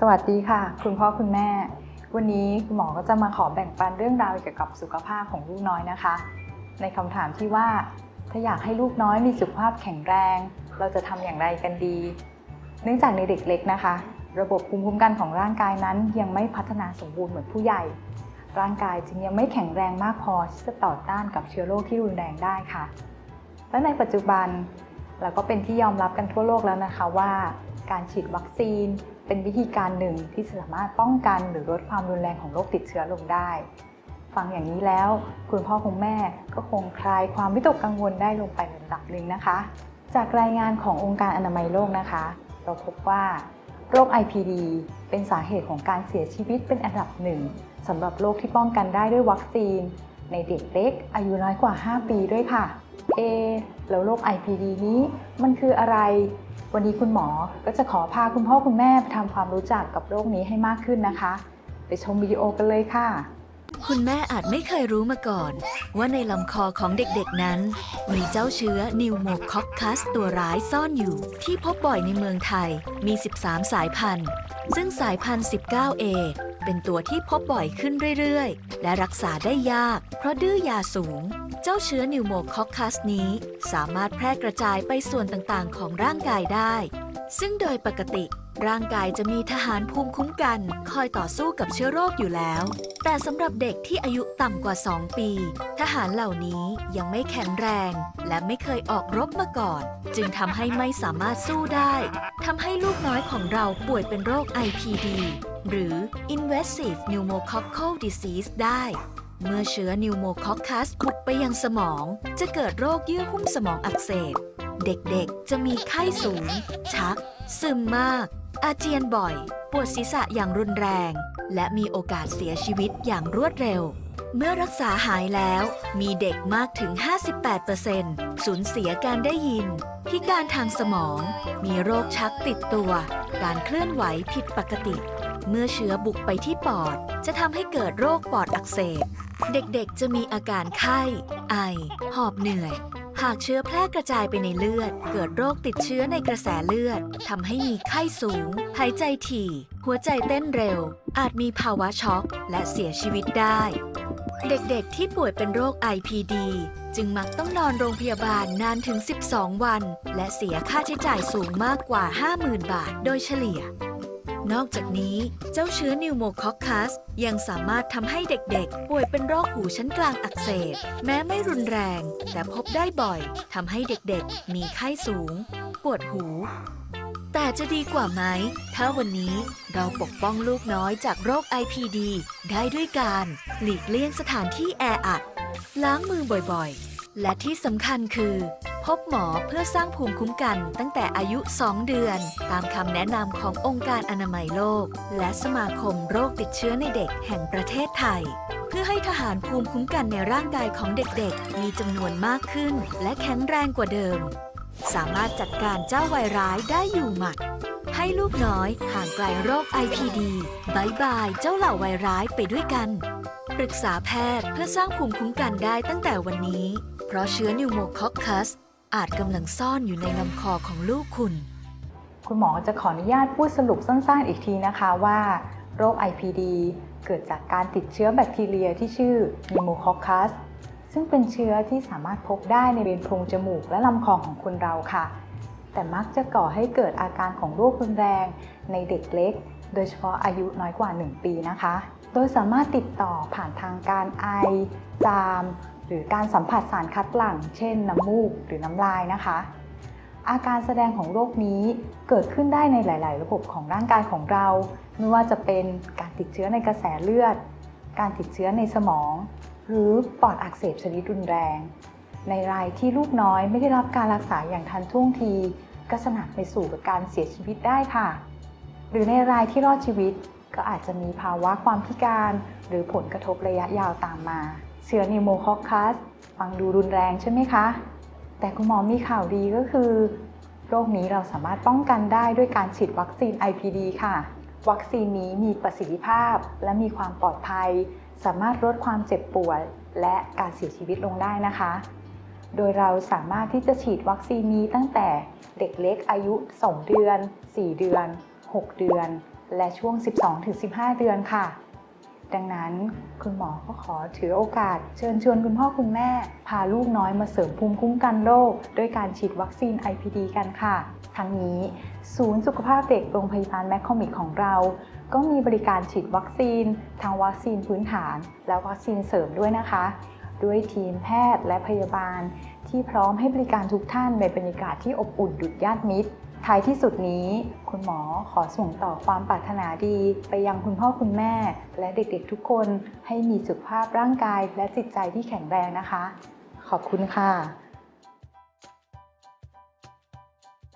สวัสดีค่ะ คุณพ่อคุณแม่ วันนี้คุณหมอก็จะมาขอแบ่งปันเรื่องราวเกี่ยวกับสุขภาพของลูกน้อยนะคะ ในคำถามที่ว่า ถ้าอยากให้ลูกน้อยมีสุขภาพแข็งแรง เราจะทำอย่างไรกันดี เนื่องจากในเด็กเล็กนะคะ ระบบภูมิคุ้มกันของร่างกายนั้น ยังไม่พัฒนาสมบูรณ์เหมือนผู้ใหญ่ ร่างกายจึงยังไม่แข็งแรงมากพอที่จะต่อต้านกับเชื้อโรคที่รุนแรงได้ค่ะ และในปัจจุบันเราก็เป็นที่ยอมรับกันทั่วโลกแล้วนะคะว่า การฉีดวัคซีน เป็นวิธีการหนึ่งที่สามารถป้องกันหรือลดความรุนแรงของโรคติดเชื้อลงได้ ฟังอย่างนี้แล้วคุณพ่อคุณแม่ก็คงคลายความวิตกกังวลได้ลงไประดับหนึ่งนะคะ จากรายงานขององค์การอนามัยโลกนะคะ เราพบว่าโรค IPD เป็นสาเหตุของการเสียชีวิตเป็นอันดับหนึ่งสำหรับโรคที่ป้องกันได้ด้วยวัคซีน ในเด็กเล็กอายุน้อยกว่า 5 ปีด้วยค่ะ เอ แล้วโรค IPD นี้มันคืออะไร วันนี้คุณหมอก็จะขอพาคุณพ่อคุณแม่ไปทำความรู้จักกับโรคนี้ให้มากขึ้นนะคะ ไปชมวิดีโอกันเลยค่ะ คุณแม่อาจไม่เคยรู้มาก่อน ว่าในลำคอของเด็กๆนั้น มีเจ้าเชื้อนิวโมคอคคัสตัวร้ายซ่อนอยู่ ที่พบบ่อยในเมืองไทยมี 13 สายพันธุ์ ซึ่งสายพันธุ์ 19A เป็นตัวที่พบบ่อยขึ้นเรื่อยๆ และรักษาได้ยาก เพราะดื้อยาสูง เจ้าเชื้อนิวโมคอคคัสนี้ สามารถแพร่กระจายไปส่วนต่างๆ ของร่างกายได้ ซึ่งโดยปกติ ร่างกายจะมีทหารภูมิคุ้มกัน คอยต่อสู้กับเชื้อโรคอยู่แล้ว แต่สำหรับเด็กที่อายุต่ำกว่า 2 ปี ทหารเหล่านี้ยังไม่แข็งแรง และไม่เคยออกรบมาก่อน จึงทำให้ไม่สามารถสู้ได้ทำให้ลูกน้อยของเราป่วยเป็นโรค IPD หรือ Invasive Pneumococcal Disease ได้เมื่อเชื้อนิวโมคอคคัสบุกไปยังสมอง จะเกิดโรคเยื่อหุ้มสมองอักเสบ เด็กๆ จะมีไข้สูง ชัก ซึมมาก อาเจียนบ่อย ปวดศีรษะอย่างรุนแรง และมีโอกาสเสียชีวิตอย่างรวดเร็ว เมื่อรักษาหายแล้ว มีเด็กมากถึง 58%สูญเสียการได้ยิน พิการทางสมอง มีโรคชักติดตัว การเคลื่อนไหวผิดปกติ เมื่อเชื้อบุกไปที่ปอด จะทำให้เกิดโรคปอดอักเสบ เด็กๆจะมีอาการไข้ ไอ หอบเหนื่อย หากเชื้อแพร่กระจายไปในเลือด เกิดโรคติดเชื้อในกระแสเลือดทำให้มีไข้สูง หายใจถี่ หัวใจเต้นเร็ว อาจมีภาวะช็อกและเสียชีวิตได้ เด็กๆที่ป่วยเป็นโรค IPD จึงมักต้องนอนโรงพยาบาลนานถึง 12 วัน และเสียค่าใช้จ่ายสูงมากกว่า 50,000 บาทโดยเฉลี่ย นอกจากนี้เจ้าเชื้อนิวโมคอคคัสยังสามารถทำให้เด็กๆ ป่วยเป็นโรคหูชั้นกลางอักเสบ แม้ไม่รุนแรง แต่พบได้บ่อยทำให้เด็กๆ มีไข้สูง ปวดหู แต่จะดีกว่าไหม ถ้าวันนี้เราปกป้องลูกน้อยจากโรค IPD ได้ด้วยการ หลีกเลี่ยงสถานที่แออัด ล้างมือบ่อยๆ และที่สำคัญคือ พบหมอเพื่อสร้างภูมิคุ้มกันตั้งแต่อายุ 2 เดือน ตามคำแนะนำขององค์การอนามัยโลก และสมาคมโรคติดเชื้อในเด็กแห่งประเทศไทย เพื่อให้ทหารภูมิคุ้มกันในร่างกายของเด็กๆ มีจำนวนมากขึ้น และแข็งแรงกว่าเดิม สามารถจัดการเจ้าไวร้ายได้อยู่หมัด ให้ลูกน้อยห่างไกลโรค IPD บายบายเจ้าเหล่าไวร้ายไปด้วยกัน ปรึกษาแพทย์เพื่อสร้างภูมิคุ้มกันได้ตั้งแต่วันนี้ เพราะเชื้อนิวโมคอคคัส อาจกำลังซ่อนอยู่ในลำคอของลูกคุณ คุณหมอจะขออนุญาตพูดสรุปสั้นๆอีกทีนะคะว่า โรค IPD เกิดจากการติดเชื้อแบคทีเรียที่ชื่อ Pneumococcus ซึ่งเป็นเชื้อที่สามารถพบได้ในเบนโพรงจมูกและลำคอของคนเราค่ะ แต่มักจะก่อให้เกิดอาการของโรครุนแรง ในเด็กเล็ก โดยเฉพาะอายุน้อยกว่า 1 ปีนะคะ โดยสามารถติดต่อผ่านทางการไอ จาม หรือการสัมผัสสารคัดหลั่ง เช่น น้ำมูกหรือน้ำลายนะคะ อาการแสดงของโรคนี้เกิดขึ้นได้ในหลาย ๆ ระบบของร่างกายของเรา ไม่ว่าจะเป็นการติดเชื้อในกระแสเลือด การติดเชื้อในสมอง หรือปอดอักเสบชนิดรุนแรง ในรายที่ลูกน้อยไม่ได้รับการรักษาอย่างทันท่วงทีก็สนับไปสู่กับการเสียชีวิตได้ค่ะ หรือในรายที่รอดชีวิตก็อาจจะมีภาวะความพิการ หรือผลกระทบระยะยาวตามมา เชื้อนิโมคอคคัสฟังดูรุนแรงใช่ไหมคะ แต่คุณหมอมีข่าวดีก็คือ โรคนี้เราสามารถป้องกันได้ด้วยการฉีดวัคซีน IPD ค่ะ วัคซีนนี้มีประสิทธิภาพและมีความปลอดภัย สามารถลดความเจ็บปวดและการเสียชีวิตลงได้นะคะ โดยเราสามารถที่จะฉีดวัคซีนนี้ตั้งแต่เด็กเล็กอายุ 2 เดือน 4 เดือน 6 เดือน และช่วง 12-15 เดือนค่ะ ดังนั้นคุณหมอก็ขอถือโอกาส เชิญชวนคุณพ่อคุณแม่ พาลูกน้อยมาเสริมภูมิคุ้มกันโรคด้วยการฉีดวัคซีน IPD กันค่ะ ทั้งนี้ ศูนย์สุขภาพเด็กโรงพยาบาลแมคคอมิกของเรา ก็มีบริการฉีดวัคซีน ทั้งวัคซีนพื้นฐาน และวัคซีนเสริมด้วยนะคะ ด้วยทีมแพทย์และพยาบาล ที่พร้อมให้บริการทุกท่านในบรรยากาศที่อบอุ่นดุจญาติมิตร ท้ายที่สุดนี้ คุณหมอขอส่งต่อความปรารถนาดี ไปยังคุณพ่อคุณแม่ และเด็กๆทุกคนให้มีสุขภาพร่างกายและจิตใจที่แข็งแรงนะคะ ขอบคุณค่ะ